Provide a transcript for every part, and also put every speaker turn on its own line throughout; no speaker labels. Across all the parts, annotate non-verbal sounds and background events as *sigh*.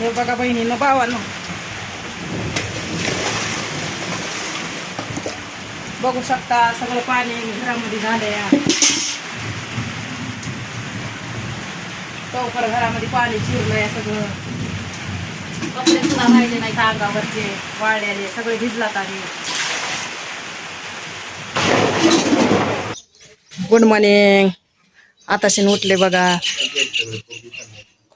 हे बघा बहिणीनं भावानं. बघू शकता सगळं पाणी घरामध्ये झालंय. चौकर घरामध्ये पाणी शिरलंय सगळं. कपडे सुद्धा राहिले नाहीत अंगावरचे वाळलेले सगळे भिजलात आहे गुड मॉर्निंग आताशी उठले बघा.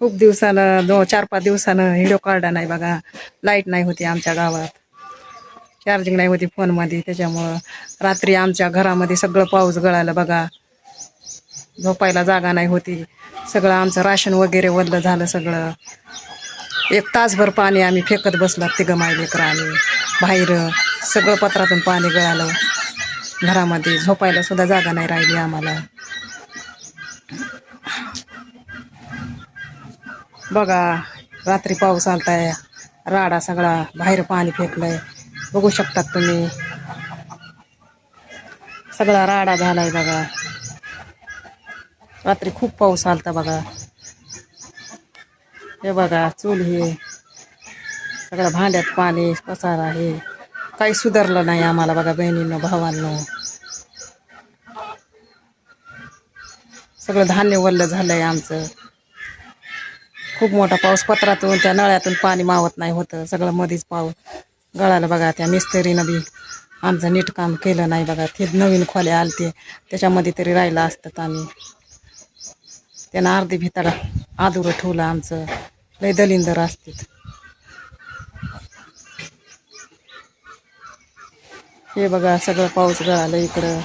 खूप दिवसानं दो चार पाच दिवसानं व्हिडिओ काढला नाही बघा. लाइट नाही होती आमच्या गावात. चार्जिंग नाही होती फोनमध्ये त्याच्यामुळं रात्री आमच्या घरामध्ये सगळं पाऊस गळालं बघा. झोपायला जागा नाही होती. सगळं आमचं राशन वगैरे वदलं झालं सगळं. एक तासभर पाणी आम्ही फेकत बसलात तिघं माय लेकरं आम्ही. बाहेर सगळं पत्रातून पाणी गळालं. घरामध्ये झोपायला सुद्धा जागा नाही राहिली आम्हाला. बघा रात्री पाऊस आलताय. राडा सगळा बाहेर पाणी फेकलंय. बघू शकतात तुम्ही. सगळा राडा झालाय बघा. रात्री खूप पाऊस आलता बघा. हे बघा चूल हे. सगळं भांड्यात पाणी पसारा आहे. काही सुधारलं नाही आम्हाला बघा बहिणींनो भावांनो. सगळं धान्य वल्ल झालंय आमचं. खूप मोठा पाऊस पत्रातून त्या नळ्यातून पाणी मावत नाही होतं. सगळं मध्येच पाऊस. गळालं बघा त्या मिस्त्रीनं बी आमचं नीट काम केलं नाही बघा. ते नवीन खोल्या आलते. त्याच्यामध्ये तरी राहिलं असतात आम्ही. त्यानं अर्धी भिताला आदुरं ठेवलं आमचं. लय दलिंदर असतात. हे बघा सगळं पाऊस गळालं इकडं.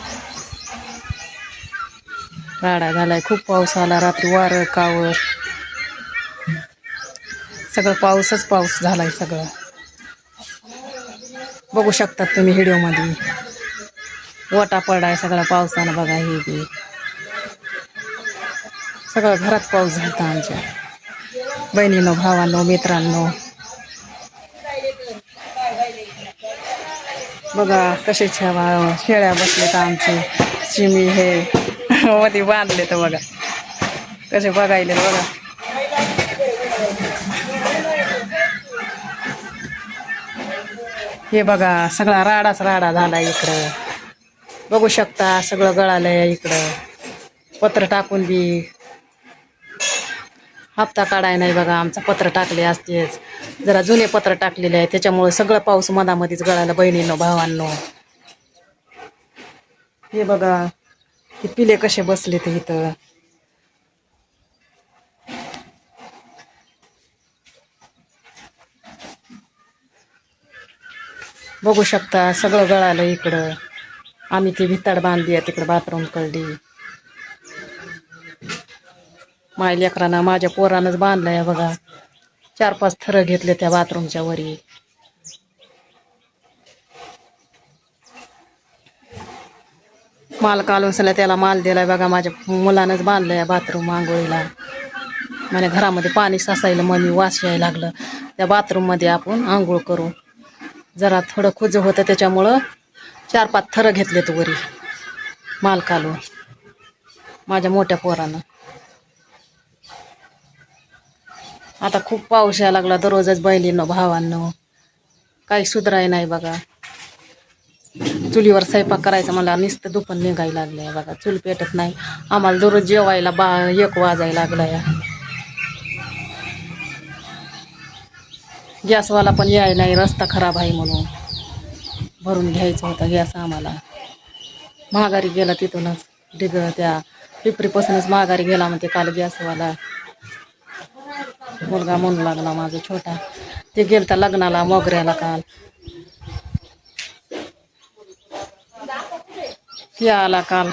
राडा झालाय. खूप पाऊस आला. रात्री वारं कावं. सगळं पाऊसच पाऊस झालाय सगळं. बघू शकतात तुम्ही व्हिडिओमध्ये. वटा पडाय सगळा पावसानं बघा हे बी. सगळं घरात पाऊस झाला आमच्या. बहिणीनो भावांनो मित्रांनो. बघा कसे छेवा शेळ्या बसलेत आमचे. चिमी हे *laughs* मध्ये बांधले तर बघा. कसे बघायले बघा. हे बघा सगळा राडाच राडा झाला इकडं. बघू शकता सगळं गळालंय इकडं. पत्र टाकून बी. हप्ता काढाय नाही बघा आमचं पत्र टाकले असतेच. जरा जुने पत्र टाकलेले आहे त्याच्यामुळे सगळं पाऊस मधामध्येच गळाला बहिणींनो भावांनो. हे बघा हे पिले कसे बसले ते इथं. बघू शकता सगळं गळालं इकडं. आम्ही ती भिताड बांधली आहे तिकडं बाथरूम कळली. माय लेकरांना माझ्या पोरानंच बांधलंय बघा. चार पाच थरं घेतले त्या बाथरूमच्या वरी. माल कालून त्याला माल दिलाय बघा. माझ्या मुलानंच बांधलंय बाथरूम आंघोळीला. म्हणे घरामध्ये पाणी ससायला मम्मी वास यायला लागलं. त्या बाथरूममध्ये आपण आंघोळ करू. जरा थोडं खुज होतं त्याच्यामुळं चार पाच थरं घेतले तू वरी. माल कालून माझ्या मोठ्या पोरानं. आता खूप पाऊस यायला लागला दररोजच बैलीनं भावांनो. काही सुधराय नाही बघा. चुलीवर स्वयंपाक करायचा मला नुसतं दुपण निघायला लागलं आहे बघा. चूल पेटत नाही. आम्हाला दररोज जेवायला बा एक वाजायला लागला आहे गॅसवाला पण याय नाही रस्ता खराब आहे म्हणून. भरून घ्यायचं होतं गॅस आम्हाला. महागारी गेला तिथूनच डिग त्या पिपरीपासूनच महागारी गेला म्हणते काल गॅसवाला. मुलगा म्हणू लागला माझा छोटा. ते गेलता लग्नाला मोगऱ्याला काल. हे आला काल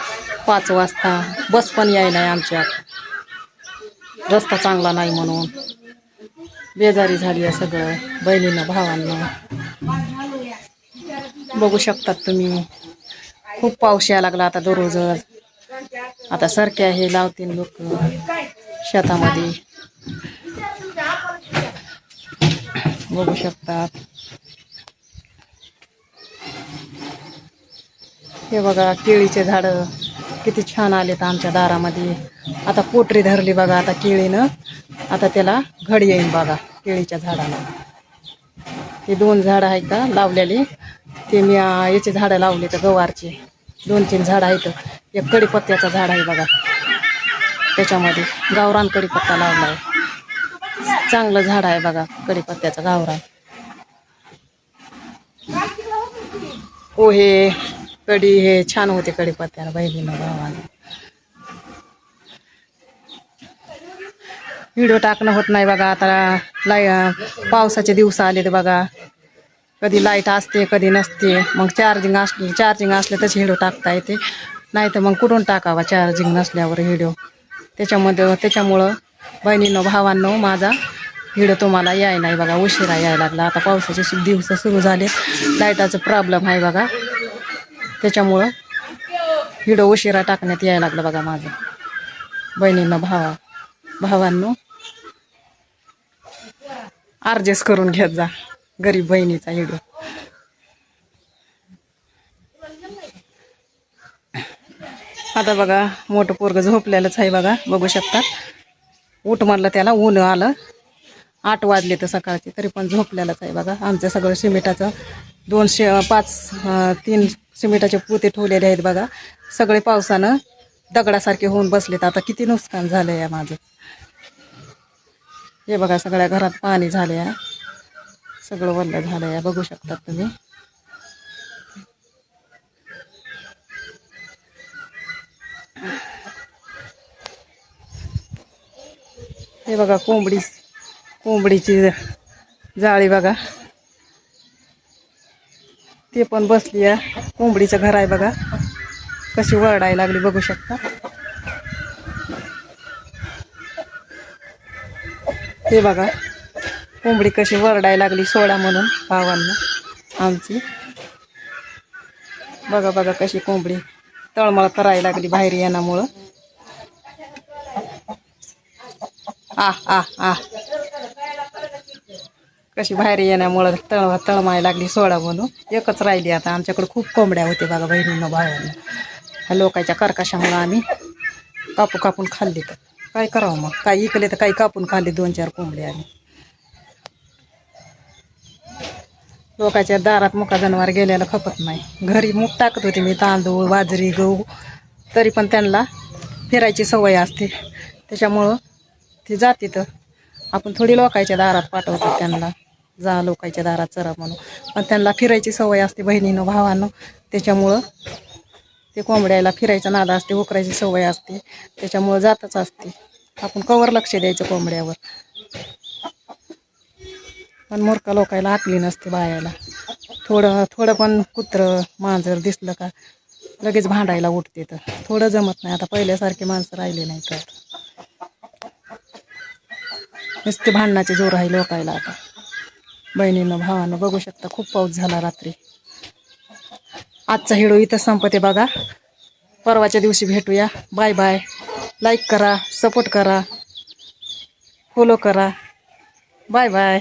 पाच वाजता. बस पण याय नाही आमच्यात. रस्ता चांगला नाही म्हणून. बेजारी झाली आहे सगळं बहिणीनं भावांना. बघू शकतात तुम्ही. खूप पाऊस यायला लागला आता दररोजच. आता सारखे हे लावतील लोक शेतामध्ये. बघू शकतात. हे बघा केळीचे झाडं. किती छान आलेत आमच्या दारामध्ये. आता पोटरी धरली बघा आता केळीनं. आता त्याला घड येईन बघा केळीच्या झाडाला. हे दोन झाडं आहेत का लावलेली? ते मी याचे झाडं लावले तर गवारचे. दोन तीन झाडं आहेत. एक कडीपत्त्याचं झाड आहे बघा. त्याच्यामध्ये गावरान कडीपत्ता लावला आहे. चांगलं झाड आहे बघा कडीपत्त्याचं गावरान. पोहे कढी हे छान होते कडीपत्त्याला बहिणीनं गावाला व्हिडिओ टाकणं होत नाही बघा. आता लाय पावसाचे दिवस आले बघा. कधी लाइट असते कधी नसते. मग चार्जिंग असले चार्जिंग असले तसे व्हिडिओ टाकता येते. नाही तर मग कुठून टाकावा चार्जिंग नसल्यावर व्हिडिओ. त्याच्यामध्ये त्याच्यामुळं बहिणीनं भावांनो माझा व्हिडिओ तुम्हाला याय नाही बघा. उशिरा यायला लागला. आता पावसाचे सु- दिवस सुरू झाले. लाईटाचं प्रॉब्लेम आहे बघा. त्याच्यामुळं व्हिडिओ उशिरा टाकण्यात यायला लागलं बघा माझं. बहिणीनं भावा भावांनो. अर्जेस्ट करून घेत जा गरीब बहिणीचा व्हिडिओ आता बघा मोठं पोरग झोपलेलंच आहे बघा बघू शकतात. उठ म्हणलं त्याला ऊन आलं. आठ वाजले तर सकाळचे तरी पण झोपलेलंच आहे बघा. आमचं सगळं सिमेंटाचं दोनशे पाच तीन सिमेंटाचे पोते ठेवलेले आहेत बघा. सगळे पावसानं दगडासारखे होऊन बसलेत. आता किती नुकसान झालं आहे माझं हे बघा सगळ्या घरात पाणी झाले आहे सगळं वल्ल झालं आहे बघू शकतात तुम्ही. हे बघा कोंबडी कोंबडीची जाळी बघा. ते पण बसली आहे. कोंबडीचं घर आहे बघा. कशी वरडायला लागली बघू शकता. हे बघा कोंबडी कशी वरडायला लागली सोडा म्हणून भावांना आमची. बघा बघा कशी कोंबडी तळमळ करायला लागली बाहेर येण्यामुळं. आ आ आ. कशी बाहेर येण्यामुळं तळ तळमाय लागली सोडा म्हणून. एकच राहिली आता आमच्याकडे खूप कोंबड्या होते बघा बहिणींना भावांना. ह्या लोकांच्या कर्कशामुळं आम्ही कापू कापून खाल्ली तर. काय करावं मग? काय इकले तर काही कापून खाल्ली दोन चार कोंबडी आम्ही. लोकांच्या दारात मुका जनावर गेल्याला खपत नाही. घरी मूग टाकत होते मी तांदूळ बाजरी गहू. तरी पण त्यांना फिरायची सवय असते. त्याच्यामुळं ते जाते तर आपण थोडी लोकांच्या दारात पाठवतो त्यांना. जा लोकांच्या दारात चरा म्हणून. पण त्यांना फिरायची सवय असते बहिणीनं भावानं. त्याच्यामुळं ते कोंबड्याला फिरायचा नादा असते उकरायची सवय असते त्याच्यामुळं जातच असते. आपण कवर लक्ष द्यायचं कोंबड्यावर. पण मूर्ख लोकायला आटली नसते बायाला थोडं थोडं पण कुत्रं मांजर दिसलं का लगेच भांडायला उठते तर. थोडं जमत नाही. आता पहिल्यासारखे माणसं राहिले नाही तर. नुसते भांडणाचे जोर आहे लोकायला आता. बहिणीनं भावानं बघू शकता खूप पाऊस झाला रात्री. आजचा हिडो इथं संपते बघा. परवाच्या दिवशी भेटूया. बाय बाय लाईक करा सपोर्ट करा. फॉलो करा. Bye bye